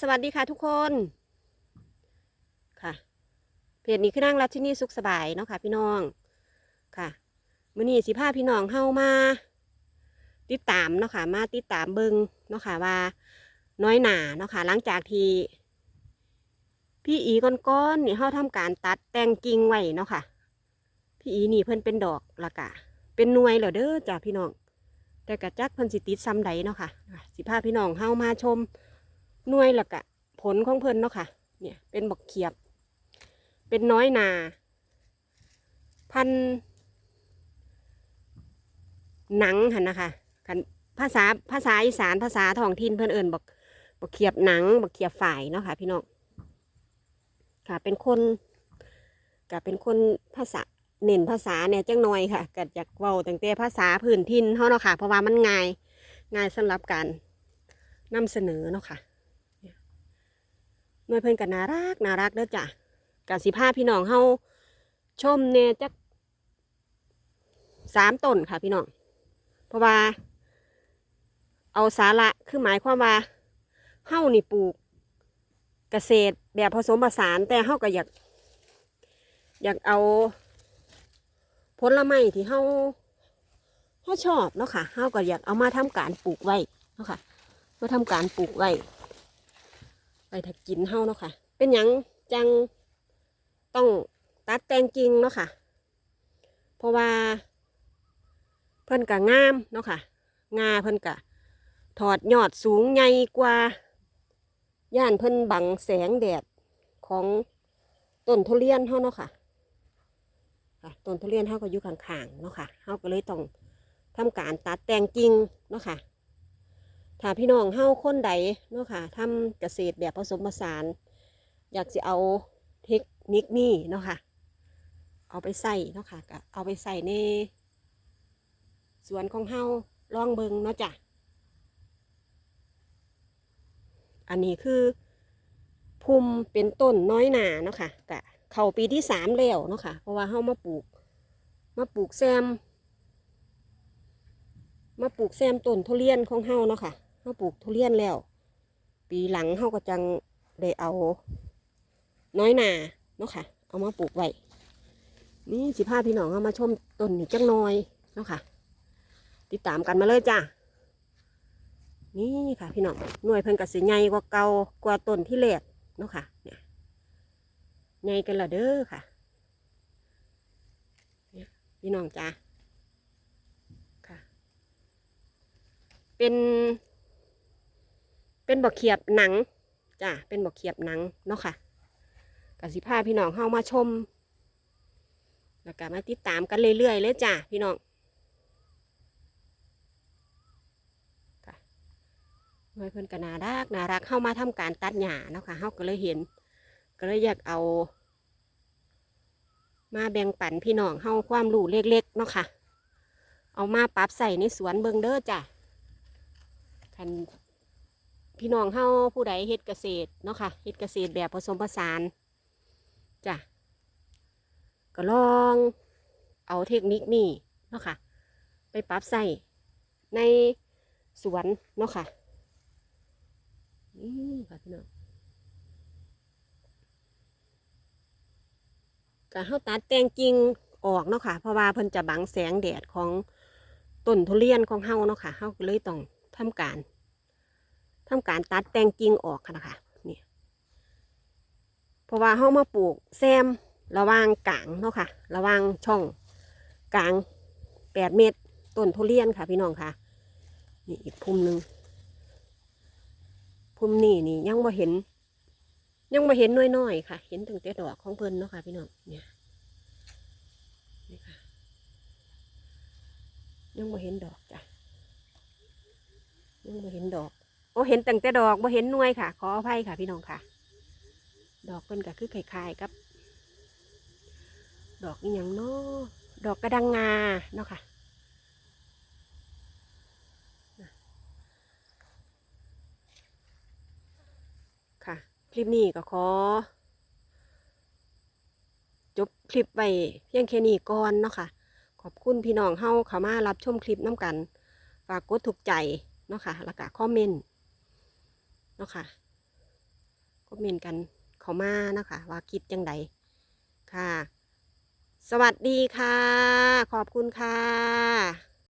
สวัสดีค่ะทุกคนค่ะเพจนี้คือนั่งรัชที่นี่สุขสบายเนาะค่ะ พี่น้องค่ะมื้อนี้สิพาพี่น้องเฮามา ติดตามเนาะค่ะ มาติดตามเบิงเนาะค่ะว่า น้อยหนาเนาะค่ะ หลังจากที่พี่อีก้อนๆนี่เฮาทำการตัดแต่งกิ่งไว้เนาะค่ะ พี่อีนี่เพิ่นเป็นดอกละกะ เป็นหน่วยเหรอเด้อจ้าพี่น้องแต่กะจักเพิ่นสิติดซ้ำใดเนาะค่ะอะสิพาพี่น้องเฮามาชม หน่วยและกะ ผลของเพิ่นเนาะค่ะ เนี่ยเป็นบักเขียบ เป็นน้อยนา พัน หนังหันนะคะกันภาษาภาษาอีสานภาษาท้องถิ่นเพิ่อนเอิ่นบักบักเขียบหนังบักเขียบฝ่ายเนาะค่ะ พี่น้องค่ะ เป็นคนก็เป็นคนภาษาเน้นภาษาเนี่ยจังหน่อยค่ะก็อยากเว้าตั้งแต่ภาษาพื้นถิ่นเฮาเนาะค่ะ เพราะว่ามันง่ายง่ายสำหรับการนำเสนอเนาะค่ะ หน่วยเพิ่นก็น่ารักน่ารักเด้อจ้ะกสิพาพี่น้องเฮาชมเนี่ยจักสามต้นค่ะพี่น้อง เพราะว่า เอาสาระคือหมายความว่าเฮานี่ปลูก เกษตรแบบผสมผสานแต่เฮาก็อยาก อยากเอาผลไม้ที่เฮาเฮาชอบเนาะค่ะเฮาก็อยากเอามาทำการปลูกไว้เนาะค่ะมาทำการปลูกไว้ ไปถักกินเฮาเนาะค่ะ เป็นหยังจังต้องตัดแต่งกิ่งเนาะค่ะ เพราะว่า เพิ่นกะงามเนาะค่ะ งาเพิ่นกะถอดยอดสูงใหญ่กว่า ย่านเพิ่นบังแสงแดดของต้นทุเรียนเฮาเนาะค่ะค่ะต้นทุเรียนเฮาก็อยู่ข้างๆเนาะค่ะเฮาก็เลยต้องทำการตัดแต่งกิ่งเนาะค่ะ ถ้าพี่น้องเฮาคนใดเนาะค่ะทำเกษตรแบบผสมผสาน อยากจะเอาเทคนิคนี้เนาะค่ะ เอาไปใส่เนาะค่ะก็เอาไปใส่ในสวนของเฮาลองเบิงเนาะจ้ะอันนี้คือภูมิเป็นต้นน้อยหนาเนาะค่ะกะเข้าปีที่สามแล้วเนาะค่ะ เพราะว่าเฮามาปลูก มาปลูกแซม มาปลูกแซมต้นทุเรียนของเฮาเนาะค่ะ เฮาปลูกทุเรียนแล้ว ปีหลังเฮาก็จังได้เอา น้อยนาเนาะค่ะ เอามาปลูกไว้นี่สิพาพี่น้องเอามาชมต้นนี้จังน้อยเนาะค่ะ ติดตามกันมาเลยจ้านี่ค่ะพี่น้องหน่วยเพิ่นกับสีใหญ่กว่าเก่ากว่าต้นที่แรกเนาะค่ะ เนี่ยใหญ่กันละเด้อค่ะเนี่ยพี่น้องจ้าค่ะ เป็น เป็นบ่อเขียบหนังจ้าเป็นบ่อเขียบหนังเนาะค่ะกสิพาพี่น้องเข้ามาชม แล้วก็มาติดตามกันเรื่อยๆเลยจ้าพี่น้องหน่วยเพิ่อนก็น่ารักน่ารักเข้ามาทำการตัดหญ้าเนาะค่ะเฮาก็เลยเห็น ก็เลยอยากเอา มาแบ่งปันพี่น้องเฮาความรู้เล็กๆเนาะค่ะ เอามาปรับใส่ในสวนเบิงเด้อจ้ะคัน พี่น้องเฮาผู้ใดเฮ็ดเกษตรเนาะค่ะเฮ็ดเกษตรแบบผสมผสานจ้ะก็ลองเอาเทคนิคนี้เนาะค่ะ ไปปรับใส่ในสวนเนาะค่ะนี่ค่ะพี่น้องก็เฮาตัดแต่งกิ่งออกเนาะค่ะ เพราะว่าเพิ่นจะบังแสงแดดของต้นทุเรียนของเฮาเนาะค่ะเฮาก็เลยต้องทำการ ทำการตัดแต่งกิ่งออกค่ะนะคะนี่เพราะว่าเฮามาปลูกแซมระว่างกลางเนาะค่ะ ระว่างช่องกลางแปดเมตรต้นทุเรียนค่ะ พี่น้องค่ะ นี่อีกพุ่มหนึ่งพุ่มนี่นี่ยังบ่เห็น ยังบ่เห็นน้อยๆค่ะ เห็นตั้งแต่ดอกของเพิ่นเนาะค่ะ พี่น้องเนี่ยนี่ค่ะยังบ่เห็นดอกจ้ะยังบ่เห็นดอก โอ้เห็นตั้งแต่ดอกบ่เห็นหน่วยค่ะ ขออภัยค่ะ พี่น้องค่ะ ดอกเพิ่นก็คือคล้ายๆกับ ดอกอีหยังเนาะดอกกระดังงาเนาะค่ะค่ะ คลิปนี้ก็ขอ จบคลิปไปเพียงแค่นี้ก่อนเนาะค่ะ ขอบคุณพี่น้องเฮาเข้ามารับชมคลิปน้ำกันฝากกดถูกใจเนาะค่ะแล้วก็คอมเมนต์ เนาะค่ะอมเมนต์กันเขามานะคะ ว่าคิดยังไงค่ะ สวัสดีค่ะ ขอบคุณค่ะ